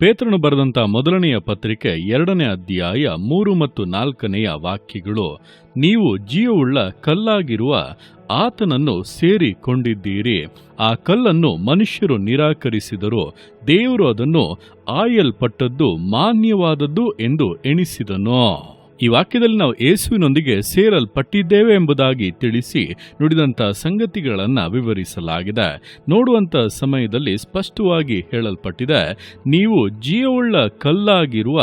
ಪೇತ್ರನು ಬರೆದಂತ ಮೊದಲನೆಯ ಪತ್ರಿಕೆ ಎರಡನೇ ಅಧ್ಯಾಯ ಮೂರು ಮತ್ತು ನಾಲ್ಕನೆಯ ವಾಕ್ಯಗಳು, ನೀವು ಜೀವವುಳ್ಳ ಕಲ್ಲಾಗಿರುವ ಆತನನ್ನು ಸೇರಿಕೊಂಡಿದ್ದೀರಿ. ಆ ಕಲ್ಲನ್ನು ಮನುಷ್ಯರು ನಿರಾಕರಿಸಿದರು, ದೇವರು ಅದನ್ನು ಆಯಲ್ಪಟ್ಟದ್ದು ಮಾನ್ಯವಾದದ್ದು ಎಂದು ಎಣಿಸಿದನು. ಈ ವಾಕ್ಯದಲ್ಲಿ ನಾವು ಯೇಸುವಿನೊಂದಿಗೆ ಸೇರಲ್ಪಟ್ಟಿದ್ದೇವೆ ಎಂಬುದಾಗಿ ತಿಳಿಸಿ ನುಡಿದಂಥ ಸಂಗತಿಗಳನ್ನು ವಿವರಿಸಲಾಗಿದೆ. ನೋಡುವಂಥ ಸಮಯದಲ್ಲಿ ಸ್ಪಷ್ಟವಾಗಿ ಹೇಳಲ್ಪಟ್ಟಿದೆ, ನೀವು ಜೀವವುಳ್ಳ ಕಲ್ಲಾಗಿರುವ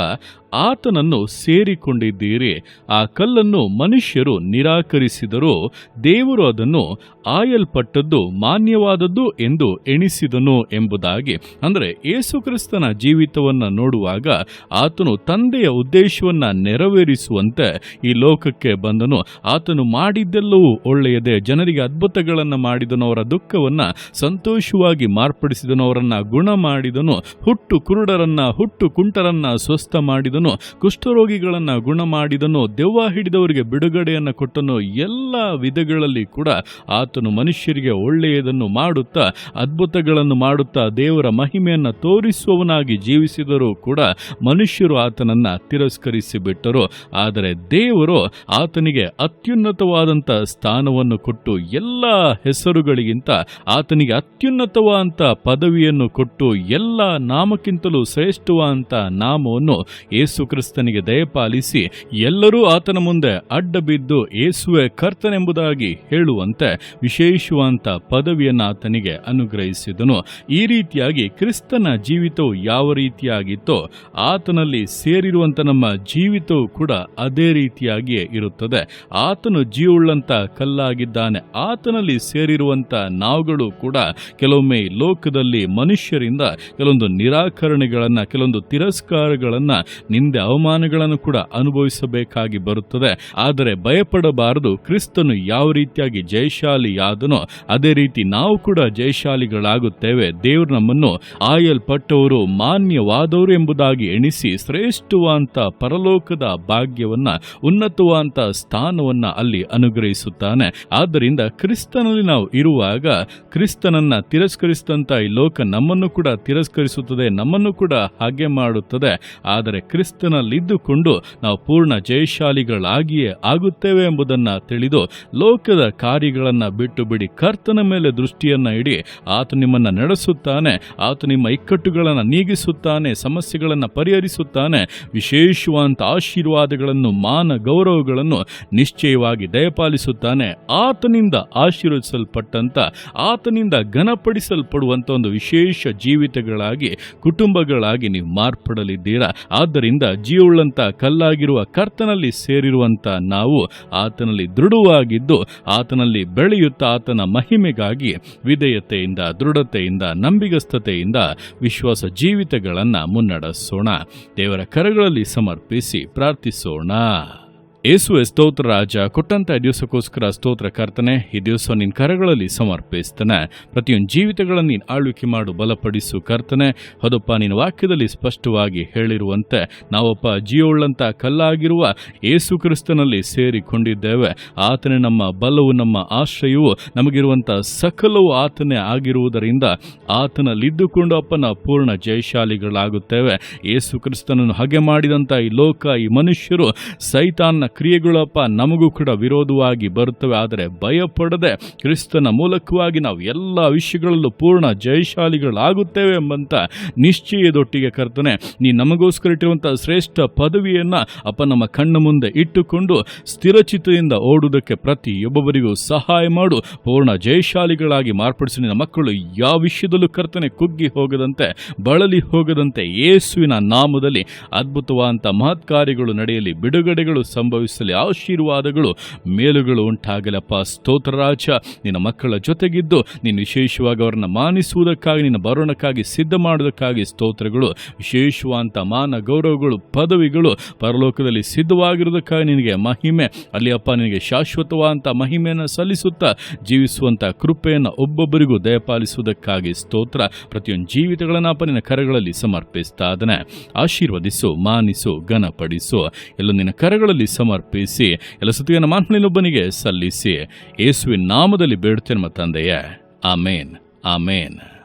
ಆತನನ್ನು ಸೇರಿಕೊಂಡಿದ್ದೀರಿ. ಆ ಕಲ್ಲನ್ನು ಮನುಷ್ಯರು ನಿರಾಕರಿಸಿದರೂ ದೇವರು ಅದನ್ನು ಆಯಲ್ಪಟ್ಟದ್ದು ಮಾನ್ಯವಾದದ್ದು ಎಂದು ಎಣಿಸಿದನು ಎಂಬುದಾಗಿ. ಅಂದರೆ ಯೇಸುಕ್ರಿಸ್ತನ ಜೀವಿತವನ್ನು ನೋಡುವಾಗ ಆತನು ತಂದೆಯ ಉದ್ದೇಶವನ್ನ ನೆರವೇರಿಸುವಂತೆ ಈ ಲೋಕಕ್ಕೆ ಬಂದನು. ಆತನು ಮಾಡಿದ್ದೆಲ್ಲವೂ ಒಳ್ಳೆಯದೇ. ಜನರಿಗೆ ಅದ್ಭುತಗಳನ್ನು ಮಾಡಿದನು. ಅವರ ದುಃಖವನ್ನ ಸಂತೋಷವಾಗಿ ಮಾರ್ಪಡಿಸಿದನು. ಅವರನ್ನು ಗುಣ ಮಾಡಿದನು ಹುಟ್ಟು ಕುರುಡರನ್ನ, ಹುಟ್ಟು ಕುಂಟರನ್ನ ಸ್ವಸ್ಥ ಮಾಡಿದನು. ಕುಷ್ಠರೋಗಿಗಳನ್ನ ಗುಣ ಮಾಡಿದನು ದೆವ್ವ ಹಿಡಿದವರಿಗೆ ಬಿಡುಗಡೆಯನ್ನು ಕೊಟ್ಟನು, ಎಲ್ಲ ವಿಧಗಳಲ್ಲಿ ಕೂಡ ಆತನು ಮನುಷ್ಯರಿಗೆ ಒಳ್ಳೆಯದನ್ನು ಮಾಡುತ್ತಾ, ಅದ್ಭುತಗಳನ್ನು ಮಾಡುತ್ತಾ, ದೇವರ ಮಹಿಮೆಯನ್ನು ತೋರಿಸುವವನಾಗಿ ಜೀವಿಸಿದರೂ ಕೂಡ ಮನುಷ್ಯರು ಆತನನ್ನ ತಿರಸ್ಕರಿಸಿ ಬಿಟ್ಟರು ಆದರೆ ದೇವರು ಆತನಿಗೆ ಅತ್ಯುನ್ನತವಾದಂಥ ಸ್ಥಾನವನ್ನು ಕೊಟ್ಟು, ಎಲ್ಲ ಹೆಸರುಗಳಿಗಿಂತ ಆತನಿಗೆ ಅತ್ಯುನ್ನತವಾದಂಥ ಪದವಿಯನ್ನು ಕೊಟ್ಟು, ಎಲ್ಲ ನಾಮಕ್ಕಿಂತಲೂ ಶ್ರೇಷ್ಠವಾದಂಥ ನಾಮವನ್ನು ಯೇಸು ದಯಪಾಲಿಸಿ ಎಲ್ಲರೂ ಆತನ ಮುಂದೆ ಅಡ್ಡ ಬಿದ್ದು ಯೇಸುವೆ ಕರ್ತನೆಂಬುದಾಗಿ ಹೇಳುವಂತೆ ವಿಶೇಷವಾದ ಪದವಿಯನ್ನು ಆತನಿಗೆ ಅನುಗ್ರಹಿಸಿದನು. ಈ ರೀತಿಯಾಗಿ ಕ್ರಿಸ್ತನ ಜೀವಿತವು ಯಾವ ರೀತಿಯಾಗಿತ್ತೋ ಆತನಲ್ಲಿ ಸೇರಿರುವಂಥ ನಮ್ಮ ಜೀವಿತವು ಕೂಡ ಅದೇ ರೀತಿಯಾಗಿಯೇ ಇರುತ್ತದೆ. ಆತನು ಜೀವುಳ್ಳಂಥ ಕಲ್ಲಾಗಿದ್ದಾನೆ. ಆತನಲ್ಲಿ ಸೇರಿರುವಂತ ನಾವುಗಳು ಕೂಡ ಕೆಲವೊಮ್ಮೆ ಲೋಕದಲ್ಲಿ ಮನುಷ್ಯರಿಂದ ಕೆಲವೊಂದು ನಿರಾಕರಣೆಗಳನ್ನ, ಕೆಲವೊಂದು ತಿರಸ್ಕಾರಗಳನ್ನ ನಿಂದೆ ಅವಮಾನಗಳನ್ನು ಕೂಡ ಅನುಭವಿಸಬೇಕಾಗಿ ಬರುತ್ತದೆ. ಆದರೆ ಭಯಪಡಬಾರದು, ಕ್ರಿಸ್ತನು ಯಾವ ರೀತಿಯಾಗಿ ಜಯಶಾಲಿಯಾದನೋ ಅದೇ ರೀತಿ ನಾವು ಕೂಡ ಜಯಶಾಲಿಗಳಾಗುತ್ತೇವೆ. ದೇವರು ನಮ್ಮನ್ನು ಆಯಲ್ಪಟ್ಟವರು, ಮಾನ್ಯವಾದವರು ಎಂಬುದಾಗಿ ಎಣಿಸಿ ಶ್ರೇಷ್ಠವಾದಂಥ ಪರಲೋಕದ ಭಾಗ್ಯವನ್ನ ಉನ್ನತವಾದ ಸ್ಥಾನವನ್ನ ಅಲ್ಲಿ ಅನುಗ್ರಹಿಸುತ್ತಾನೆ. ಆದ್ದರಿಂದ ಕ್ರಿಸ್ತನಲ್ಲಿ ನಾವು ಇರುವಾಗ ಕ್ರಿಸ್ತನನ್ನ ತಿರಸ್ಕರಿಸಿದಂಥ ಈ ಲೋಕ ನಮ್ಮನ್ನು ಕೂಡ ತಿರಸ್ಕರಿಸುತ್ತದೆ, ನಮ್ಮನ್ನು ಕೂಡ ಹಾಗೆ ಮಾಡುತ್ತದೆ. ಆದರೆ ಕ್ರಿಸ್ತನಲ್ಲಿದ್ದುಕೊಂಡು ನಾವು ಪೂರ್ಣ ಜಯಶಾಲಿಗಳಾಗಿಯೇ ಆಗುತ್ತೇವೆ ಎಂಬುದನ್ನು ತಿಳಿದು ಲೋಕದ ಕಾರ್ಯಗಳನ್ನು ಬಿಟ್ಟು ಬಿಡಿ ಕರ್ತನ ಮೇಲೆ ದೃಷ್ಟಿಯನ್ನು ಇಡಿ. ಆತ ನಿಮ್ಮನ್ನು ನಡೆಸುತ್ತಾನೆ, ಆತ ನಿಮ್ಮ ಇಕ್ಕಟ್ಟುಗಳನ್ನು ನೀಗಿಸುತ್ತಾನೆ, ಸಮಸ್ಯೆಗಳನ್ನು ಪರಿಹರಿಸುತ್ತಾನೆ. ವಿಶೇಷವಾದಂಥ ಆಶೀರ್ವಾದಗಳನ್ನು, ಮಾನ ಗೌರವಗಳನ್ನು ನಿಶ್ಚಯವಾಗಿ ದಯಪಾಲಿಸುತ್ತಾನೆ. ಆತನಿಂದ ಆಶೀರ್ವದಿಸಲ್ಪಟ್ಟಂತ ಆತನಿಂದ ಘನಪಡಿಸಲ್ಪಡುವಂಥ ಒಂದು ವಿಶೇಷ ಜೀವಿತಗಳಾಗಿ, ಕುಟುಂಬಗಳಾಗಿ ನೀವು ಮಾರ್ಪಡಲಿದ್ದೀರಾ. ಆದ್ದರಿಂದ ಜೀವವುಳ್ಳಂತ ಕಲ್ಲಾಗಿರುವ ಕರ್ತನಲ್ಲಿ ಸೇರಿರುವಂತ ನಾವು ಆತನಲ್ಲಿ ದೃಢವಾಗಿದ್ದು, ಆತನಲ್ಲಿ ಬೆಳೆಯುತ್ತಾ ಆತನ ಮಹಿಮೆಗಾಗಿ ವಿಧೇಯತೆಯಿಂದ, ದೃಢತೆಯಿಂದ, ನಂಬಿಗಸ್ತತೆಯಿಂದ ವಿಶ್ವಾಸ ಜೀವಿತಗಳನ್ನು ಮುನ್ನಡೆಸೋಣ. ದೇವರ ಕರಗಳಲ್ಲಿ ಸಮರ್ಪಿಸಿ ಪ್ರಾರ್ಥಿಸೋಣ. ಯೇಸುವೆ ಸ್ತೋತ್ರ ರಾಜ, ಕೊಟ್ಟಂತ ದಿವಸಕ್ಕೋಸ್ಕರ ಸ್ತೋತ್ರ ಕರ್ತನೆ, ಈ ದಿವಸ ನಿನ್ನ ಕರಗಳಲ್ಲಿ ಸಮರ್ಪಿಸ್ತಾನೆ. ಪ್ರತಿಯೊಂದು ಜೀವಿತಗಳನ್ನು ನೀನು ಆಳ್ವಿಕೆ ಮಾಡು, ಬಲಪಡಿಸು ಕರ್ತನೆ. ಅದಪ್ಪ ನಿನ್ನ ವಾಕ್ಯದಲ್ಲಿ ಸ್ಪಷ್ಟವಾಗಿ ಹೇಳಿರುವಂತೆ ನಾವಪ್ಪ ಜೀವವುಳ್ಳಂತ ಕಲ್ಲಾಗಿರುವ ಯೇಸು ಕ್ರಿಸ್ತನಲ್ಲಿ ಸೇರಿಕೊಂಡಿದ್ದೇವೆ. ಆತನೇ ನಮ್ಮ ಬಲವು, ನಮ್ಮ ಆಶ್ರಯವು ನಮಗಿರುವಂಥ ಸಕಲವು ಆತನೇ ಆಗಿರುವುದರಿಂದ ಆತನಲ್ಲಿದ್ದುಕೊಂಡು ಅಪ್ಪ ನಾವು ಪೂರ್ಣ ಜಯಶಾಲಿಗಳಾಗುತ್ತೇವೆ. ಯೇಸು ಕ್ರಿಸ್ತನನ್ನು ಹಾಗೆ ಮಾಡಿದಂಥ ಈ ಲೋಕ, ಈ ಮನುಷ್ಯರು ಸೈತಾನ್ನ ಕ್ರಿಯೆಗಳಪ್ಪ ನಮಗೂ ಕೂಡ ವಿರೋಧವಾಗಿ ಬರುತ್ತವೆ. ಆದರೆ ಭಯಪಡದೆ ಕ್ರಿಸ್ತನ ಮೂಲಕವಾಗಿ ನಾವು ಎಲ್ಲ ವಿಷಯಗಳಲ್ಲೂ ಪೂರ್ಣ ಜಯಶಾಲಿಗಳಾಗುತ್ತೇವೆ ಎಂಬಂತ ನಿಶ್ಚಯದೊಟ್ಟಿಗೆ ಕರ್ತನೆ, ನೀ ನಮಗೋಸ್ಕರ ಇಟ್ಟಿರುವಂಥ ಶ್ರೇಷ್ಠ ಪದವಿಯನ್ನು ಅಪ್ಪ ನಮ್ಮ ಕಣ್ಣ ಮುಂದೆ ಇಟ್ಟುಕೊಂಡು ಸ್ಥಿರಚಿತದಿಂದ ಓಡುವುದಕ್ಕೆ ಪ್ರತಿಯೊಬ್ಬರಿಗೂ ಸಹಾಯ ಮಾಡು. ಪೂರ್ಣ ಜಯಶಾಲಿಗಳಾಗಿ ಮಾರ್ಪಡಿಸಿ ನಿನ್ನ ಮಕ್ಕಳು. ಯಾವ ವಿಷಯದಲ್ಲೂ ಕರ್ತನೆ, ಕುಗ್ಗಿ ಹೋಗದಂತೆ, ಬಳಲಿ ಹೋಗದಂತೆ ಯೇಸುವಿನ ನಾಮದಲ್ಲಿ ಅದ್ಭುತವಾದಂಥ ಮಹತ್ಕಾರ್ಯಗಳು ನಡೆಯಲಿ, ಬಿಡುಗಡೆಗಳು ಸಂಭವಿಸಲಿ ಆಶೀರ್ವಾದಗಳು, ಮೇಲುಗಳು ಉಂಟಾಗಲಪ್ಪ. ಸ್ತೋತ್ರ ರಾಜ, ನಿನ್ನ ಮಕ್ಕಳ ಜೊತೆಗಿದ್ದು ನೀನು ವಿಶೇಷವಾಗಿ ಅವರನ್ನು ಮಾನಿಸುವುದಕ್ಕಾಗಿ, ನಿನ್ನ ಬರೋಣಕ್ಕಾಗಿ, ಸಿದ್ಧ ಮಾಡುವುದಕ್ಕಾಗಿ ಸ್ತೋತ್ರಗಳು, ವಿಶೇಷವಾದಂಥ ಮಾನ ಗೌರವಗಳು, ಪದವಿಗಳು ಪರಲೋಕದಲ್ಲಿ ಸಿದ್ಧವಾಗಿರುವುದಕ್ಕಾಗಿ ನಿನಗೆ ಮಹಿಮೆ. ಅಲ್ಲಿ ಅಪ್ಪ ನಿನಗೆ ಶಾಶ್ವತವಾದಂಥ ಮಹಿಮೆಯನ್ನು ಸಲ್ಲಿಸುತ್ತಾ, ಜೀವಿಸುವಂಥ ಕೃಪೆಯನ್ನು ಒಬ್ಬೊಬ್ಬರಿಗೂ ದಯಪಾಲಿಸುವುದಕ್ಕಾಗಿ ಸ್ತೋತ್ರ. ಪ್ರತಿಯೊಂದು ಜೀವಿತಗಳನ್ನು ಅಪ್ಪ ನಿನ್ನ ಕರಗಳಲ್ಲಿ ಸಮರ್ಪಿಸ್ತಾ ಅದನ್ನೇ ಆಶೀರ್ವದಿಸು, ಮಾನಿಸು, ಘನಪಡಿಸು. ಎಲ್ಲ ನಿನ್ನ ಕರಗಳಲ್ಲಿ ಸಮರ್ಪಿಸಿ. ಎಲ್ಲ ಸುತ್ತಿನ ಒಬ್ಬನಿಗೆ ಸಲ್ಲಿಸಿ. ಯೇಸುವಿನ ನಾಮದಲ್ಲಿ ಬೇಡುತ್ತೇನೆ ತಂದೆಯೇ. ಆಮೇನ್. ಆಮೇನ್.